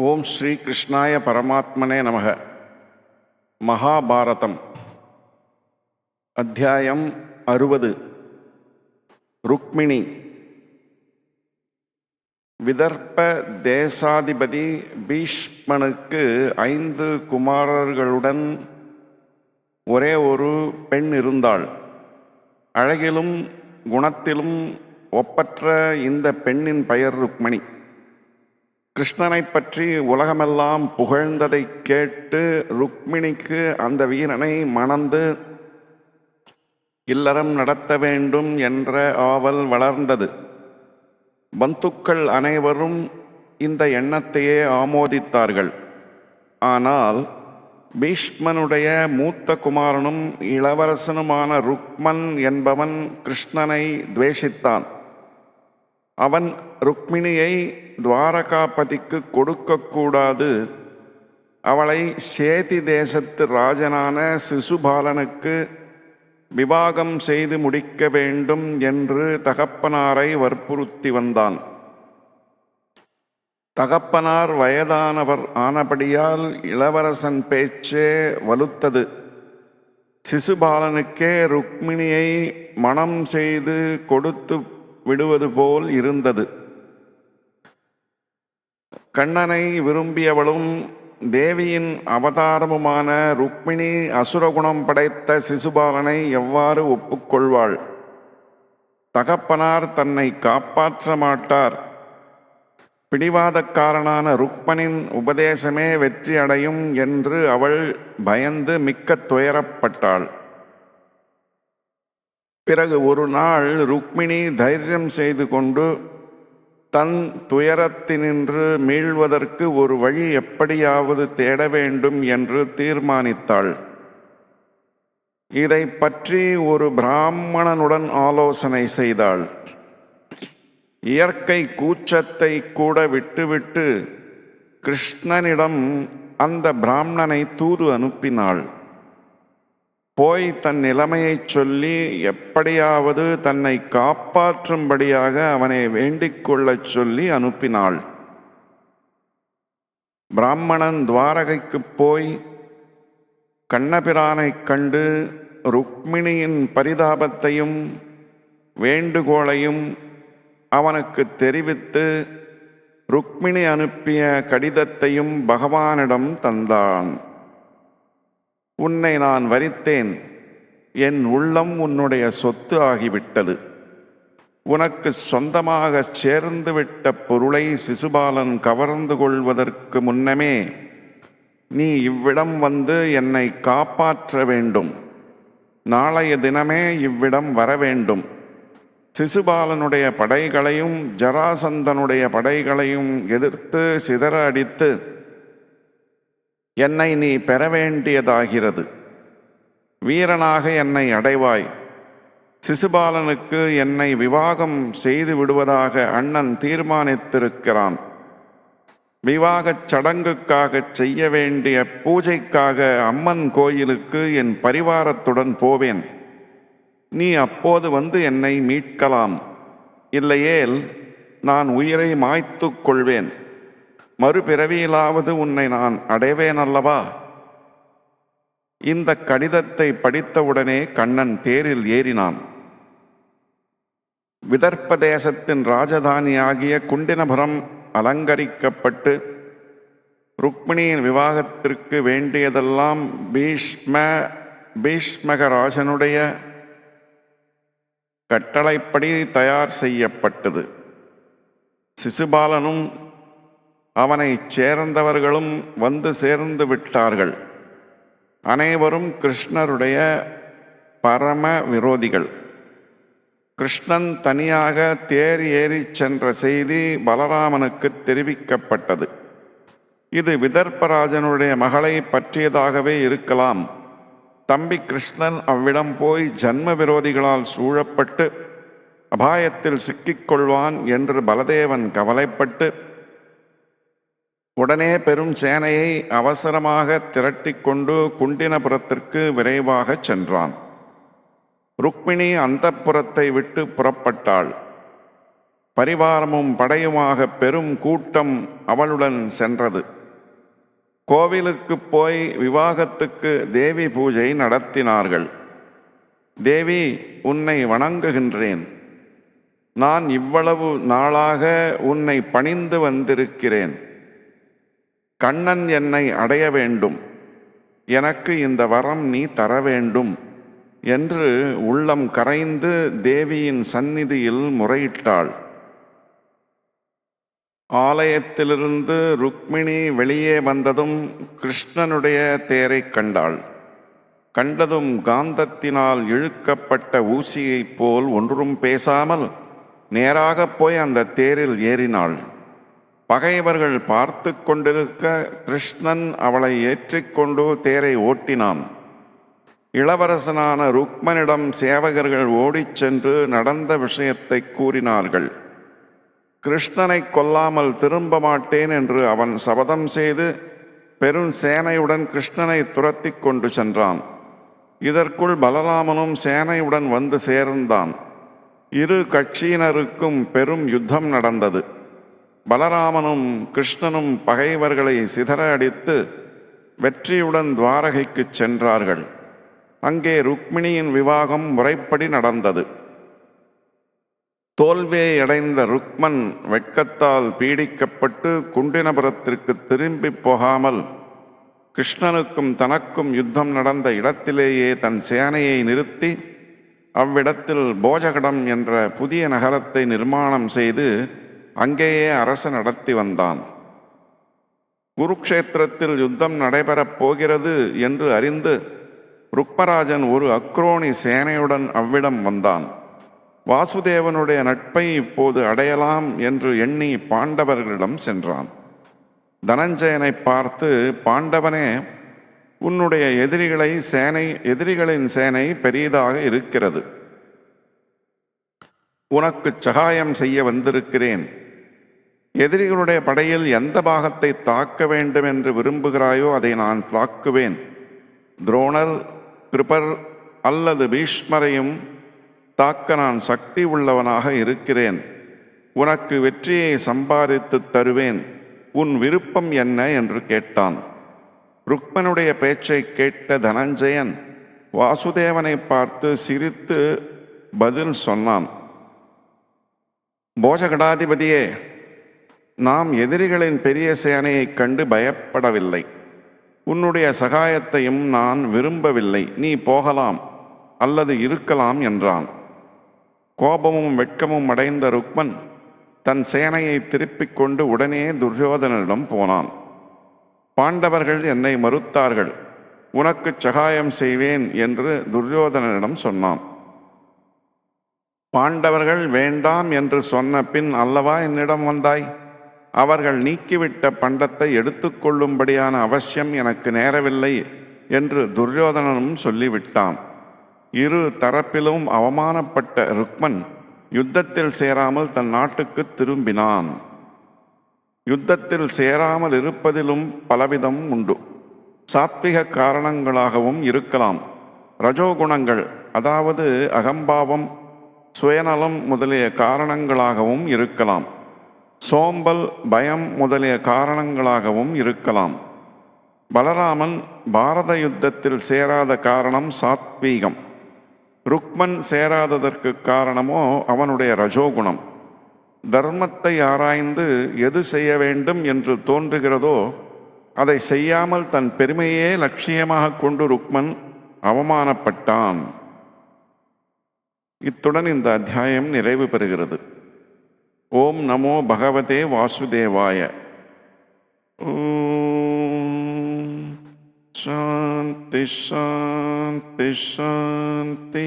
ஓம் ஸ்ரீ கிருஷ்ணாய பரமாத்மனே நமக. மகாபாரதம். அத்தியாயம் அறுபது. ருக்மிணி. விதர்ப்ப தேசாதிபதி பீஷ்மனுக்கு ஐந்து குமாரர்களுடன் ஒரே ஒரு பெண் இருந்தாள். அழகிலும் குணத்திலும் ஒப்பற்ற இந்த பெண்ணின் பெயர் ருக்மிணி. கிருஷ்ணனை பற்றி உலகமெல்லாம் புகழ்ந்ததை கேட்டு ருக்மிணிக்கு அந்த வீரனை மணந்து இல்லறம் நடத்த வேண்டும் என்ற ஆவல் வளர்ந்தது. பந்துக்கள் அனைவரும் இந்த எண்ணத்தையே ஆமோதித்தார்கள். ஆனால் பீஷ்மனுடைய மூத்த குமாரனும் இளவரசனுமான ருக்மன் என்பவன் கிருஷ்ணனை துவேஷித்தான். அவன் ருக்மிணியை துவாரகாபதிக்கு கொடுக்கக்கூடாது. அவளை சேதி தேசத்து ராஜனான சிசுபாலனுக்கு விவாகம் செய்து முடிக்க வேண்டும் என்று தகப்பனாரை வற்புறுத்தி வந்தான். தகப்பனார் வயதானவர் ஆனபடியால் இளவரசன் பேச்சே வலுத்தது. சிசுபாலனுக்கே ருக்மிணியை மணம் செய்து கொடுத்து விடுவது போல் இருந்தது. கண்ணனை விரும்பியவளும் தேவியின் அவதாரமுமான ருக்மிணி அசுரகுணம் படைத்த சிசுபாலனை எவ்வாறு ஒப்புக்கொள்வாள்? தகப்பனார் தன்னை காப்பாற்ற மாட்டார். பிடிவாதக்காரனான ருக்மனின் உபதேசமே வெற்றி அடையும் என்று அவள் பயந்து மிக்க துயரப்பட்டாள். பிறகு ஒரு நாள் ருக்மிணி தைரியம் செய்து கொண்டு தன் துயரத்தினின்று மீள்வதற்கு ஒரு வழி எப்படியாவது தேட வேண்டும் என்று தீர்மானித்தாள். இதை பற்றி ஒரு பிராமணனுடன் ஆலோசனை செய்தாள். இயற்கை கூச்சத்தை கூட விட்டுவிட்டு கிருஷ்ணனிடம் அந்த பிராமணனை தூது அனுப்பினாள். போய் தன் நிலைமையைச் சொல்லி எப்படியாவது தன்னை காப்பாற்றும்படியாக அவனை வேண்டிக் கொள்ளச் சொல்லி அனுப்பினாள். பிராமணன் துவாரகைக்குப் போய் கண்ணபிரானைக் கண்டு ருக்மிணியின் பரிதாபத்தையும் வேண்டுகோளையும் அவனுக்கு தெரிவித்து ருக்மிணி அனுப்பிய கடிதத்தையும் பகவானிடம் தந்தான். உன்னை நான் வரித்தேன். என் உள்ளம் உன்னுடைய சொத்து ஆகிவிட்டது. உனக்கு சொந்தமாக சேர்ந்துவிட்ட பொருளை சிசுபாலன் கவர்ந்து கொள்வதற்கு முன்னமே நீ இவ்விடம் வந்து என்னை காப்பாற்ற வேண்டும். நாளைய தினமே இவ்விடம் வர வேண்டும். சிசுபாலனுடைய படைகளையும் ஜராசந்தனுடைய படைகளையும் எதிர்த்து சிதற அடித்து என்னை நீ பெற வேண்டியதாகிறது வீரனாக என்னை அடைவாய். சிசுபாலனுக்கு என்னை விவாகம் செய்து விடுவதாக அண்ணன் தீர்மானித்திருக்கிறான். விவாகச் சடங்குக்காக செய்ய வேண்டிய பூஜைக்காக அம்மன் கோயிலுக்கு என் பரிவாரத்துடன் போவேன். நீ அப்போது வந்து என்னை மீட்கலாம். இல்லையேல் நான் உயிரை மாய்த்து கொள்வேன். மறுபிறவியிலாவது உன்னை நான் அடைவேன் அல்லவா? இந்த கடிதத்தை படித்தவுடனே கண்ணன் தேரில் ஏறினான். விதர்ப்ப தேசத்தின் ராஜதானியாகிய குண்டினபுரம் அலங்கரிக்கப்பட்டு ருக்மிணியின் விவாகத்திற்கு வேண்டியதெல்லாம் பீஷ்ம பீஷ்மகராஜனுடைய கட்டளைப்படி தயார் செய்யப்பட்டது. சிசுபாலனும் அவனைச் சேர்ந்தவர்களும் வந்து சேர்ந்து விட்டார்கள். அனைவரும் கிருஷ்ணருடைய பரம விரோதிகள். கிருஷ்ணன் தனியாக தேர் ஏறி சென்ற செய்தி பலராமனுக்கு தெரிவிக்கப்பட்டது. இது விதர்ப்பராஜனுடைய மகளை பற்றியதாகவே இருக்கலாம். தம்பி கிருஷ்ணன் அவ்விடம் போய் ஜன்ம விரோதிகளால் சூழப்பட்டு அபாயத்தில் சிக்கிக்கொள்வான் என்று பலதேவன் கவலைப்பட்டு உடனே பெரும் சேனையை அவசரமாக திரட்டிக்கொண்டு குண்டினபுரத்திற்கு விரைவாகச் சென்றான். ருக்மிணி அந்தப்புறத்தை விட்டு புறப்பட்டாள். பரிவாரமும் படையுமாக பெரும் கூட்டம் அவளுடன் சென்றது. கோவிலுக்கு போய் விவாகத்துக்கு தேவி பூஜை நடத்தினார்கள். தேவி உன்னை வணங்குகின்றேன். நான் இவ்வளவு நாளாக உன்னை பணிந்து வந்திருக்கிறேன். கண்ணன் என்னை அடைய வேண்டும். எனக்கு இந்த வரம் நீ தர வேண்டும் என்று உள்ளம் கரைந்து தேவியின் சந்நிதியில் முறையிட்டாள். ஆலயத்திலிருந்து ருக்மிணி வெளியே வந்ததும் கிருஷ்ணனுடைய தேரைக் கண்டாள். கண்டதும் காந்தத்தினால் இழுக்கப்பட்ட ஊசியைப் போல் ஒன்றும் பேசாமல் நேராகப் போய் அந்த தேரில் ஏறினாள். பகைவர்கள் பார்த்து கொண்டிருக்க கிருஷ்ணன் அவளை ஏற்றிக்கொண்டு தேரை ஓட்டினான். இளவரசனான ருக்மனிடம் சேவகர்கள் ஓடிச் சென்று நடந்த விஷயத்தை கூறினார்கள். கிருஷ்ணனை கொல்லாமல் திரும்ப மாட்டேன் என்று அவன் சபதம் செய்து பெரும் சேனையுடன் கிருஷ்ணனை துரத்தி கொண்டு சென்றான். இதற்குள் பலராமனும் சேனையுடன் வந்து சேர்ந்தான். இரு கட்சியினருக்கும் பெரும் யுத்தம் நடந்தது. பலராமனும் கிருஷ்ணனும் பகைவர்களை சிதற அடித்து வெற்றியுடன் துவாரகைக்குச் சென்றார்கள். அங்கே ருக்மிணியின் விவாகம் முறைப்படி நடந்தது. தோல்வியை அடைந்த ருக்மன் வெட்கத்தால் பீடிக்கப்பட்டு குண்டினபுரத்திற்கு திரும்பி போகாமல் கிருஷ்ணனுக்கும் தனக்கும் யுத்தம் நடந்த இடத்திலேயே தன் சேனையை நிறுத்தி அவ்விடத்தில் போஜகடம் என்ற புதிய நகரத்தை நிர்மாணம் செய்து அங்கேயே அரசு நடத்தி வந்தான். குருக்ஷேத்திரத்தில் யுத்தம் நடைபெறப் போகிறது என்று அறிந்து ருக்மராஜன் ஒரு அக்ரோணி சேனையுடன் அவ்விடம் வந்தான். வாசுதேவனுடைய நட்பை இப்போது அடையலாம் என்று எண்ணி பாண்டவர்களிடம் சென்றான். தனஞ்சயனை பார்த்து பாண்டவனே உன்னுடைய எதிரிகளை சேனை எதிரிகளின் சேனை பெரியதாக இருக்கிறது. உனக்கு சகாயம் செய்ய வந்திருக்கிறேன். எதிரிகளுடைய படையில் எந்த பாகத்தை தாக்க வேண்டும் என்று விரும்புகிறாயோ அதை நான் தாக்குவேன். துரோணர் கிருபர் அல்லது பீஷ்மரையும் தாக்க நான் சக்தி உள்ளவனாக இருக்கிறேன். உனக்கு வெற்றியை சம்பாதித்து தருவேன். உன் விருப்பம் என்ன? என்று கேட்டான். ருக்மனுடைய பேச்சை கேட்ட தனஞ்சயன் வாசுதேவனை பார்த்து சிரித்து பதில் சொன்னான். போஜகடாதிபதியே நாம் எதிரிகளின் பெரிய சேனையைக் கண்டு பயப்படவில்லை. உன்னுடைய சகாயத்தையும் நான் விரும்பவில்லை. நீ போகலாம் அல்லது இருக்கலாம் என்றான். கோபமும் வெட்கமும் அடைந்த ருக்மன் தன் சேனையை திருப்பிக் கொண்டு உடனே துரியோதனனிடம் போனான். பாண்டவர்கள் என்னை மறுத்தார்கள். உனக்கு சகாயம் செய்வேன் என்று துரியோதனனிடம் சொன்னான். பாண்டவர்கள் வேண்டாம் என்று சொன்ன பின் அல்லவா என்னிடம் வந்தாய்? அவர்கள் நீக்கிவிட்ட பண்டத்தை எடுத்துக்கொள்ளும்படியான அவசியம் எனக்கு நேரவில்லை என்று துரியோதனனும் சொல்லிவிட்டான். இரு தரப்பிலும் அவமானப்பட்ட ருக்மன் யுத்தத்தில் சேராமல் தன் நாட்டுக்கு திரும்பினான். யுத்தத்தில் சேராமல் இருப்பதிலும் பலவிதம் உண்டு. சாத்விக காரணங்களாகவும் இருக்கலாம். ரஜோகுணங்கள் அதாவது அகம்பாவம் சுயநலம் முதலிய காரணங்களாகவும் இருக்கலாம். சோம்பல் பயம் முதலிய காரணங்களாகவும் இருக்கலாம். பலராமன் பாரத யுத்தத்தில் சேராத காரணம் சாத்வீகம். ருக்மன் சேராததற்கு காரணமோ அவனுடைய ரஜோகுணம். தர்மத்தை ஆராய்ந்து எது செய்ய வேண்டும் என்று தோன்றுகிறதோ அதை செய்யாமல் தன் பெருமையே லட்சியமாக கொண்டு ருக்மன் அவமானப்பட்டான். இத்துடன் இந்த அத்தியாயம் நிறைவு பெறுகிறது. ओम नमो भगवते वासुदेवाय। शांति शांति शांति।